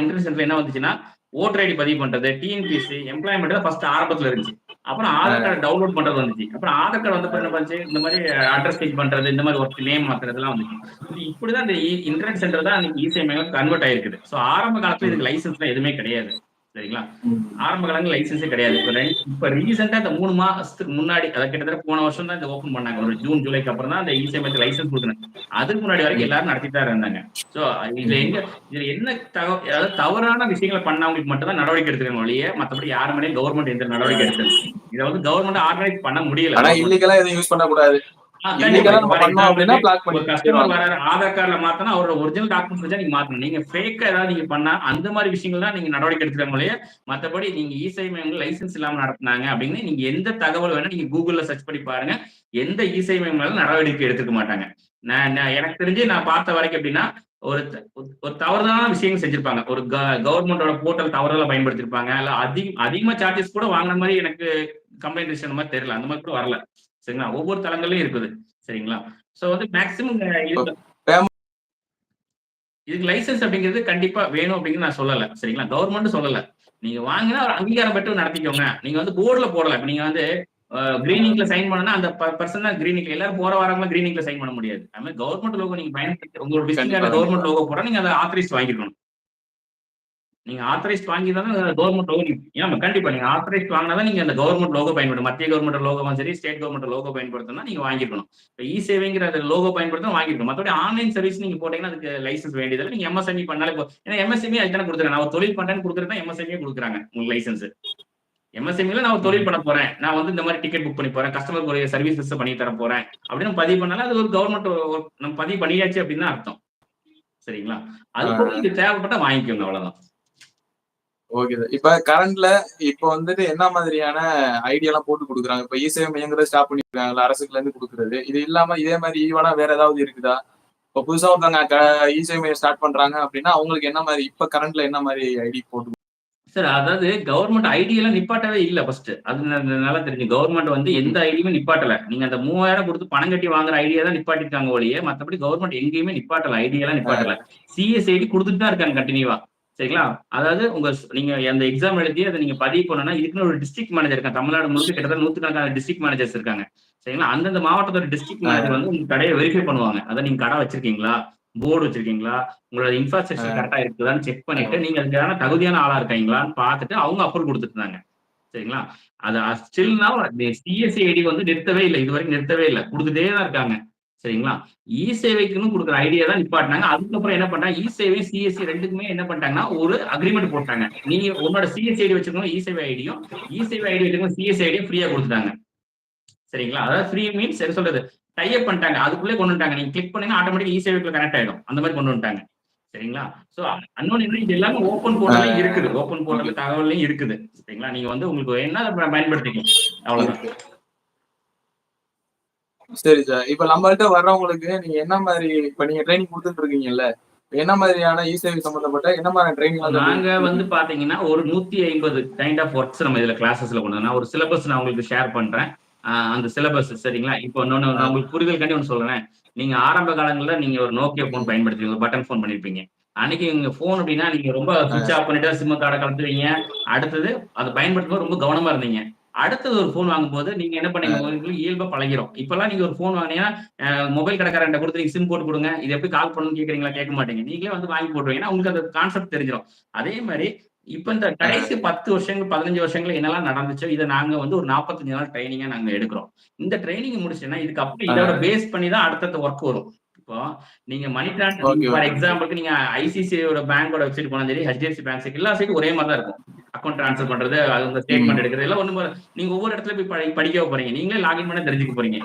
இன்டர்நெட் சென்டர்ல என்ன வந்துச்சுன்னா ஓட்டர் ஐடி பதிவு பண்றது டிஎன்பிசி எம்ப்ளாய்மெண்ட் தான் ஃபர்ஸ்ட் ஆரம்பத்துல இருந்துச்சு. அப்புறம் ஆதார் கார்டு டவுன்லோட் பண்றது வந்துச்சு. அப்புறம் ஆதார் கார்டு வந்து என்ன பண்ணுச்சு இந்த மாதிரி அட்ரஸ் சேஞ்ச் பண்றது இந்த மாதிரி ஒர்க் நேம் மாத்துறதுலாம் வந்துச்சு. இப்படிதான் இந்த இன்டர்நெட் சென்டர் தான் அன்னைக்கு இசை மேல கன்வெர்ட் ஆயிருக்குது. ஸோ ஆரம்ப காலத்துல இதுக்கு லைசன்ஸ்லாம் எதுவுமே கிடையாது. சரிங்களா. ஆரம்ப காலங்கள் லைசன்ஸே கிடையாது. இப்போ இப்ப இந்த மூணு மாசத்துக்கு முன்னாடி அதாவது கிட்டத்தட்ட போன வருஷம் தான் இந்த ஓப்பன் பண்ணாங்க. ஒரு ஜூன் ஜூலைக்கு அப்புறம் தான் அந்த இசைமத்து லைசன்ஸ் கொடுக்குறாங்க அதுக்கு முன்னாடி வரைக்கும் எல்லாரும் நடத்திட்டு தான் இருந்தாங்க. சோ இதுல எங்க இதுல என்ன தவ அதாவது தவறான விஷயங்களை பண்ணவங்களுக்கு மட்டும் தான் நடவடிக்கை எடுத்துக்காங்க ஒழிய மத்தபடி யாரு மேலேயும் கவர்மெண்ட் எந்த நடவடிக்கை எடுத்தது இதை வந்து கவர்மெண்ட் ஆர்கனைஸ் பண்ண முடியல. இல்லீகலா எதுவும் யூஸ் பண்ண ஆதார் கார்டுல மாத்தனா அவரோட ஒரிஜினல் டாக்குமெண்ட் நீங்க மாத்தணும். நீங்க ஃபேக்கா ஏதாவது நீங்க பண்ணா அந்த மாதிரி விஷயங்கள் தான் நீங்க நடவடிக்கை எடுத்துக்காங்க இல்லையா மத்தபடி நீங்க இசை மையங்கள் லைசன்ஸ் இல்லாம நடத்துனாங்க அப்படின்னு நீங்க எந்த தகவல் வேணா நீங்க கூகுள்ல சர்ச் பண்ணி பாருங்க. எந்த இசை மையம் மேலும் நடவடிக்கை எடுத்துக்க மாட்டாங்க. நான் எனக்கு தெரிஞ்சு நான் பார்த்த வரைக்கும் எப்படின்னா ஒரு ஒரு தவறுதலான விஷயங்கள் செஞ்சிருப்பாங்க. ஒரு கவர்மெண்டோட போர்ட்டல் தவறுதலா பயன்படுத்திருப்பாங்க. இல்ல அதிகம் அதிகமா சார்ஜஸ் கூட வாங்கின மாதிரி எனக்கு கம்ப்ளைண்ட் விஷயம் மாதிரி தெரியல. அந்த மாதிரி கூட வரல. சரிங்களா? ஒவ்வொரு தளங்கள்லயும் இருக்குது. சரிங்களா? சோ வந்து மேக்சிமம் இதுக்கு லைசன்ஸ் அப்படிங்கிறது கண்டிப்பா வேணும் அப்படின்னு நான் சொல்லல. சரிங்களா? கவர்மெண்ட் சொல்லல. நீங்க வாங்கினா ஒரு அங்கீகாரம் பெற்று நடத்திக்கோங்க. நீங்க வந்து போர்டுல போடல. இப்ப நீங்க வந்து கிரீனிங்ல சைன் பண்ணனா அந்த பர்சன் தான் கிரீனிங்ல எல்லாரும் போற வரவங்க கிரீனிங்ல சைன் பண்ண முடியாது. அது மாதிரி கவர்மெண்ட் லோகோ நீங்க பயன்படுத்தி உங்களோட பிசினஸ். கவர்மெண்ட் லோகோ போட நீங்க அதை ஆத்தரைஸ் வாங்கிக்கணும் நீங்க ஆத்தரைஸ் வாங்கி தான் கவர்மெண்ட் லோகோ ஏமா கண்டிப்பா நீங்க ஆத்தரைஸ் வாங்கினா தான் நீங்க அந்த கவர்மெண்ட் லோகோ பயன்படுத்தும் மத்திய கவர்மெண்ட் லோகோவும் சரி ஸ்டேட் கவர்மெண்ட் லோகோ பயன்படுத்தணும்னா நீங்க வாங்கிக்கணும் இப்போ இ சேவைங்கிற அந்த லோகோ பயன்படுத்தணும் வாங்கிக்கணும் மற்றபடி ஆன்லைன் சர்வீஸ் நீங்க போட்டீங்கன்னா அதுக்கு லைசன்ஸ் வேண்டியதில்லை. நீங்க எம்எஸ்எம்இ பண்ணாலே போ- ஏன்னா எம்எஸ்எம்இ அதுக்கு தானே கொடுக்குறேன் நான் தொழில் பண்றேன்னு கொடுக்குறது தான் எம்எஸ்எம்இ கொடுக்குறாங்க உங்களுக்கு லைசன்ஸ் எம்எஸ்எம்இல நான் தொழில் பண்ண போறேன். நான் வந்து இந்த மாதிரி டிக்கெட் புக் பண்ணி போறேன். கஸ்டமருக்கு ஒரு சர்வீசஸ் பண்ணி தர போறேன். அப்படின்னு பதிவு பண்ணாலும் அது ஒரு கவர்மெண்ட் நம்ம பதிவு பண்ணியாச்சு அப்படின்னு அர்த்தம். சரிங்களா? அது போக இது தேவைப்பட்டா வாங்கிக்கோங்க அவ்வளவுதான். ஓகே சார் இப்ப கரண்ட்ல இப்ப வந்துட்டு என்ன மாதிரியான ஐடியா எல்லாம் போட்டு கொடுக்குறாங்க? இப்ப இசேவை மையங்கிறத ஸ்டாப் பண்ணிருக்காங்கல்ல அரசுக்குல இருந்து கொடுக்குறது. இது இல்லாம இதே மாதிரி ஈவனா வேற ஏதாவது இருக்குதா? இப்ப புதுசா ஒருத்தவங்க இசேவை மையம் ஸ்டார்ட் பண்றாங்க அப்படின்னா அவங்களுக்கு என்ன மாதிரி இப்ப கரண்ட்ல என்ன மாதிரி ஐடி போட்டு சார் அதாவது கவர்மெண்ட் ஐடி எல்லாம் நிப்பாட்டவே இல்ல ஃபர்ஸ்ட் அது நல்லா தெரிஞ்சு கவர்மெண்ட் வந்து எந்த ஐடியுமே நிப்பாட்டல. நீங்க அந்த மூவாயிரம் கொடுத்து பணம் கட்டி வாங்குற ஐடியா தான் நிப்பாட்டிருக்காங்க ஒழிய மத்தபடி கவர்மெண்ட் எங்கேயுமே நிப்பாட்டல. ஐடி எல்லாம் நிப்பாட்டல. சிஎஸ்ஐடி கொடுத்துட்டு தான் இருக்காங்க கண்டினியூவா சரிங்களா? அதாவது உங்க நீங்க அந்த எக்ஸாம் எழுதி அதை நீங்க பதிவு பண்ணனா இதுக்குன்னு ஒரு டிஸ்ட்ரிக்ட் மேனேஜர் இருக்காங்க தமிழ்நாடு முழுக்க கிட்டத்தட்ட நூத்துக்கணக்கான டிஸ்ட்ரிக்ட் மேனேஜர்ஸ் இருக்காங்க. சரிங்களா? அந்தந்த மாவட்டத்தோட டிஸ்ட்ரிக்ட் மேனேஜர் வந்து உங்க கடையை வெரிஃபை பண்ணுவாங்க. அதான் நீங்க கடை வச்சிருக்கீங்களா? போர்டு வச்சிருக்கீங்களா? உங்களோட இன்ஃப்ராஸ்ட்ரக்சர் கரெக்டா இருக்குதான்னு செக் பண்ணிட்டு நீங்க அதுக்கான தகுதியான ஆளா இருக்கீங்களான்னு பார்த்துட்டு அவங்க அப்ரூவ் கொடுத்துருந்தாங்க சரிங்களா? அது ஸ்டில்னா சிஎஸ்சி ஐடி வந்து நிறுத்தவே இல்லை. இது வரைக்கும் நிறுத்தவே இல்லை. கொடுத்துட்டே தான் இருக்காங்க. சரிங்களா? இ சேவைக்குன்னு கொடுக்குற ஐடியா தான் நிப்பாட்டினாங்க. அதுக்கப்புறம் என்ன பண்ணாங்க இ சேவை சிஎஸ்சி ரெண்டுக்குமே என்ன பண்ணிட்டாங்கன்னா ஒரு அக்ரிமெண்ட் போட்டாங்க. நீங்க உன்னோட சிஎஸ்சி ஐடி வச்சிருக்கணும் இ சேவை ஐடியும் இ சேவை ஐடி வச்சிருக்கணும் சிஎஸ்சி ஐடியும் ஃப்ரீயா கொடுத்துட்டாங்க. சரிங்களா? அதாவது ஃப்ரீ மீன்ஸ் என்ன சொல்றது? டைப் பண்ணிட்டாங்க. அதுக்குள்ளே கொண்டு வந்துட்டாங்க. நீங்க கிளிக் பண்ணீங்கன்னா ஆட்டோமேட்டிக் இ சேவைக்குள்ள கனெக்ட் ஆயிடும். அந்த மாதிரி கொண்டு வந்துட்டாங்க. சரிங்களா? சோ அன்னொன்னு இது எல்லாமே ஓப்பன் போர்ட்டலையும் இருக்குது. ஓப்பன் போர்ட்டல் தகவல்லையும் இருக்குது. சரிங்களா? நீங்க வந்து உங்களுக்கு என்ன அதை பயன்படுத்திக்கலாம். அவ்வளவுதான். சரி சார் இப்ப நம்மள்ட்ட வர்றவங்களுக்கு நீங்க என்ன மாதிரி இப்ப நீங்க ட்ரைனிங் கொடுத்துட்டு இருக்கீங்கல்ல என்ன மாதிரியான இ சேவை சம்பந்தப்பட்ட என்ன மாதிரி ட்ரைனிங் நாங்க வந்து பாத்தீங்கன்னா ஒரு நூத்தி ஐம்பது கைண்ட் ஆஃப் ஒர்க்ஸ் நம்ம இதுல கிளாஸஸ்ல கொண்டு. நான் ஒரு சிலபஸ் நான் உங்களுக்கு ஷேர் பண்றேன். அந்த சிலபஸ் சரிங்களா? இப்போ இன்னொன்னு நான் உங்களுக்கு புரிதல் கண்டி ஒன்று சொல்றேன். நீங்க ஆரம்ப காலங்கள்ல நீங்க ஒரு நோக்கியா போன் பயன்படுத்துவீங்க பட்டன் போன் பண்ணிருப்பீங்க. அன்னைக்கு உங்க போன் அப்படின்னா நீங்க ரொம்ப சுவிட்ச் ஆஃப் பண்ணிட்டு சிம்ம கார்டை கலந்துவீங்க அடுத்தது அதை பயன்படுத்தும் ரொம்ப கவனமா இருந்தீங்க. அடுத்தது ஒரு போன் வாங்கும்போது நீங்க என்ன பண்ணீங்க? உங்களுக்கு இயல்பா பழகிறோம் இப்பெல்லாம் நீங்க ஒரு போன் வாங்கினீங்கன்னா மொபைல் கடைக்காரன் கொடுத்து நீங்க சிம் போட்டு கொடுங்க. இது எப்படி கால் பண்ணணும்னு கேக்குறீங்களா? கேட்க மாட்டீங்க. நீங்களே வந்து வாங்கி போட்டுருவீங்க. ஏன்னா உங்களுக்கு அந்த கான்செப்ட் தெரிஞ்சிடும் அதே மாதிரி இப்ப இந்த கடைசி பத்து வருஷங்கள் பதினஞ்சு வருஷங்கள் என்னெல்லாம் நடந்துச்சோ இதை நாங்க வந்து ஒரு நாற்பத்தஞ்சு நாள் ட்ரைனிங்கா நாங்க எடுக்கிறோம். இந்த ட்ரைனிங் முடிச்சுன்னா இதுக்கு அப்புறம் இதோட பேஸ் பண்ணி தான் அடுத்தடுத்த ஒர்க் வரும். இப்போ நீங்க மணி டிரான்ஸ்ஃபர் ஃபார். எக்ஸாம்பிளுக்கு நீங்க ஐசிசியோட பேங்கோட வெப்சைட் போனாலும் சரி ஹெச்டிஎஃப்சி பேங்க் எல்லா சைடும் ஒரே மாதிரி தான் இருக்கும். அக்கௌண்ட் ட்ரான்ஸ்ஃபர் பண்றது அது உங்க ஸ்டேட்மெண்ட் எடுக்கிறது எல்லாம் ஒண்ணு நீங்க ஒவ்வொரு இடத்துல போய் படி- படிக்க போறீங்க. நீங்களே லாகின் பண்ண தெரிஞ்சுக்க போறீங்க.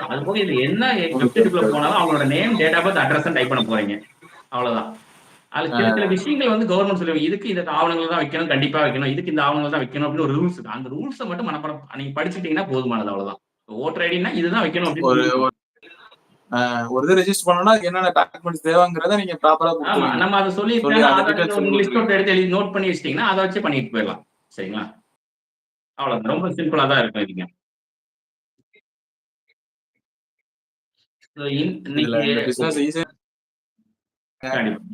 அது போக இது என்ன வெப்சைட்டுக்குள்ள போனாலும் அவங்களோட name date of birth address type பண்ண போறீங்க. அவ்வளவுதான். அதுல சில சில விஷயங்கள் வந்து கவர்மெண்ட் சொல்லுவாங்க. இதுக்கு இந்த ஆவணங்கள் தான் வைக்கணும் கண்டிப்பா வைக்கணும். இதுக்கு இந்த ஆவணங்கள் தான் வைக்கணும் அப்படின்னு ஒரு ரூல்ஸ் அந்த ரூல்ஸை மட்டும் மனப்படம் நீங்க படிச்சுட்டீங்கன்னா போதுமானது அவ்வளவுதான். ஓட்டர் ஐடினா இதுதான் வைக்கணும் அப்படின்னு ஒரு இது ரெஜிஸ்டர் பண்ணணும்னா என்னென்ன டாக்குமெண்ட்ஸ் தேவைங்கிறத நீங்க ப்ராப்பரா நம்ம அதை சொல்லி லிஸ்ட் அவுட் எடுத்து எழுதி நோட் பண்ணி வச்சிட்டீங்கன்னா அதை வச்சு பண்ணிட்டு போயிடலாம். சரிங்களா? அவ்வளவுதான். ரொம்ப சிம்பிளா தான் இருக்கும் இதுங்க.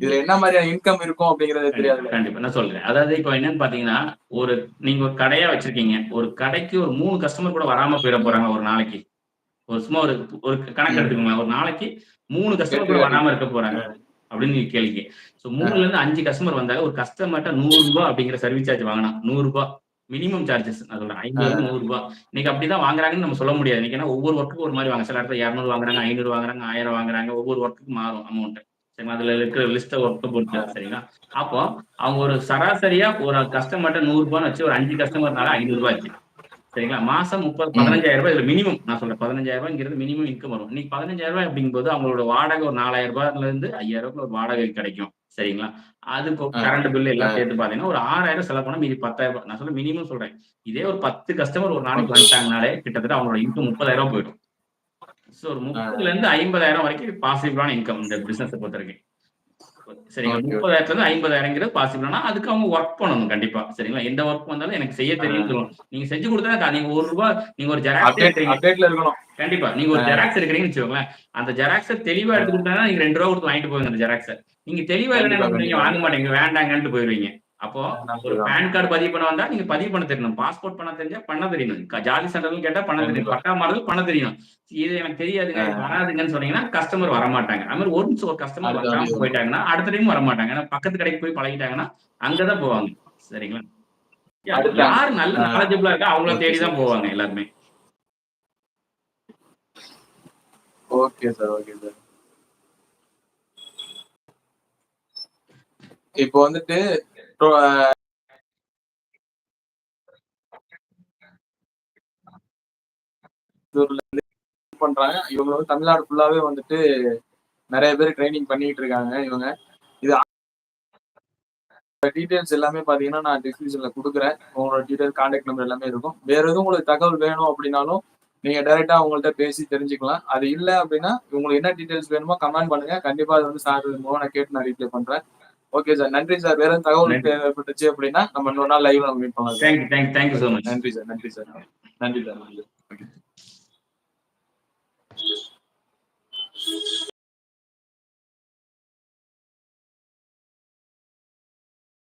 இதுல என்ன மாதிரியான இன்கம் இருக்கும் அப்படிங்கறது தெரியாது கண்டிப்பா. நான் சொல்றேன். அதாவது இப்போ என்னன்னு பாத்தீங்கன்னா ஒரு நீங்க ஒரு கடையா வச்சிருக்கீங்க. ஒரு கடைக்கு ஒரு மூணு கஸ்டமர் கூட வராம போயிட போறாங்க ஒரு நாளைக்கு. ஒரு சும்மா ஒரு ஒரு கணக்கு எடுத்துக்கோங்களேன். ஒரு நாளைக்கு மூணு கஸ்டமர் கூட வராம இருக்க போறாங்க அப்படின்னு நீங்க கேள்வி ஸோ மூணுல இருந்து அஞ்சு கஸ்டமர் வந்தாங்க ஒரு கஸ்டமர்ட்ட நூறு ரூபாய் அப்படிங்கிற சர்வீஸ் சார்ஜ் வாங்கினா நூறு ரூபாய் மினிமம் சார்ஜஸ் அதோட ஐநூறு நூறு ரூபாய் இன்னைக்கு அப்படிதான் வாங்குறாங்கன்னு நம்ம சொல்ல முடியாது. இன்னைக்கு ஏன்னா ஒவ்வொரு ஒர்க்குக்கு ஒரு மாதிரி வாங்க சில இடத்துல இரநூறு வாங்குறாங்க ஐநூறு வாங்குறாங்க ஆயிரம் வாங்குறாங்க. ஒவ்வொரு ஒர்க்குக்கு மாறும் அமௌண்ட் சரிங்களா? அதுல இருக்கிற லிஸ்ட்டை ஒர்க்கை பொறுத்து சரிங்களா? அப்போ அவங்க ஒரு சராசரியா ஒரு கஸ்டமர்ட்ட நூறு ரூபான்னு வச்சு ஒரு அஞ்சு கஸ்டமர்னால ஐநூறு ரூபாய் ஆச்சு. சரிங்களா? மாசம் முப்பது. பதினஞ்சாயிரம் ரூபாய் இதுல மினிமம் நான் சொல்றேன். பதினஞ்சாயிரம் ரூபாய்ங்கிறது மினிமம் இன்கம் வரும். இன்னைக்கு பதினஞ்சாயிரம் ரூபாய் அப்படிங்கும்போது அவங்களோட வாடகை ஒரு நாலாயிரம் ரூபாய்ல இருந்து ஐயாயிரம் ரூபாய் ஒரு வாடகை கிடைக்கும். சரிங்களா? அது. கரண்ட் பில் எல்லாம். சேர்த்து பாத்தீங்கன்னா ஒரு ஆறாயிரம் செலவு பண்ணா மீதி பத்தாயிரம் ரூபாய். நான் சொல்ல மினிமம் சொல்றேன். இதே ஒரு பத்து கஸ்டமர் ஒரு நாளைக்கு வந்துட்டாங்கனாலே கிட்டத்தட்ட அவங்களோட இன்கம் முப்பதாயிரம் ரூபாய் போயிடும். ஸோ ஒரு முப்பதுல இருந்து ஐம்பதாயிரம் வரைக்கும் பாசிபிளான இன்கம் இந்த பிசினஸ் பொறுத்த வரைக்கும். சரிங்களா. முப்பதாயிரத்துல இருந்து ஐம்பதாயிரங்கிறது பாசிபிளானா அதுக்கு அவங்க ஒர்க் பண்ணணும் கண்டிப்பா. சரிங்களா? எந்த ஒர்க் வந்தாலும் எனக்கு செய்ய தெரியும் சொல்லணும் நீங்க செஞ்சு கொடுத்தா நீங்க ஒரு ரூபாய் நீங்க ஒரு ஜெராக்ஸ் எடுக்கிறீங்க. கண்டிப்பா. நீங்க ஒரு. ஜெராக்ஸ் எடுக்கிறீங்கன்னு வச்சுக்கோங்களேன். அந்த ஜெராக்ஸை தெளிவா எடுத்து கொடுத்தா நீங்க ரெண்டு ரூபா கொடுத்து வாங்கிட்டு போவீங்க அந்த ஜெராக்ஸை நீங்க தெளிவா இல்லைன்னா? கண்டிப்பா. வாங்க மாட்டீங்க. வேண்டாங்கன்ட்டு போயிருவீங்க. அப்போ ஒரு. பேன் கார்டு பதிவு பண்ண வந்தா நீங்க பதிவு பண்ண தெரியணும் பாஸ்போர்ட் பண்ண தெரிஞ்சா பண்ண தெரியணும் ஜாதி சென்டர்னு கேட்டா பண்ண தெரியும். பட்டா மாறுதல் பண்ண தெரியும். இது எனக்கு தெரியாதுங்க. வராதுங்கன்னு சொன்னீங்கன்னா கஸ்டமர் வர மாட்டாங்க அது மாதிரி ஒரு ஒரு கஸ்டமர் வராம. போயிட்டாங்கன்னா அடுத்த டைம் வர மாட்டாங்க ஏன்னா பக்கத்து கடைக்கு போய் பழகிட்டாங்கன்னா அங்கதான் போவாங்க. சரிங்களா? யார் நல்ல. நாலேஜபிளா இருக்கா அவங்கள Okay, தேடி தான் sir. போவாங்க எல்லாருமே. Okay sir. Okay sir. இப்போ வந்துட்டு Uh, பண்றாங்க. இவங்க வந்து தமிழ்நாடு ஃபுல்லாவே வந்துட்டு நிறைய பேர் ட்ரைனிங் பண்ணிட்டு இருக்காங்க இவங்க. இது டீடைல்ஸ் எல்லாமே பாத்தீங்கன்னா நான் டிஸ்கிரிப்ஷன்ல கொடுக்குறேன். உங்களோட டீடைல் கான்டாக்ட் நம்பர் எல்லாமே இருக்கும். வேற எதுவும் உங்களுக்கு தகவல் வேணும் அப்படின்னாலும் நீங்க டைரக்டா அவங்கள்ட்ட பேசி தெரிஞ்சுக்கலாம். அது இல்ல அப்படின்னா உங்களுக்கு என்ன டீடைல்ஸ் வேணுமோ கமெண்ட் பண்ணுங்க. கண்டிப்பா அது வந்து சார் மூலம் நான் கேட்டு நான் ரீப்ளை பண்றேன். ஓகே சார் நன்றி சார் வேற தகவல் தேவைப்பட்டுச்சு அப்படின்னா நம்ம இன்னொரு நாள் லைவ்ல மீட் பண்ணலாம். Thank you thank you thank you so much நன்றி சார் நன்றி சார் நன்றி சார் நன்றி.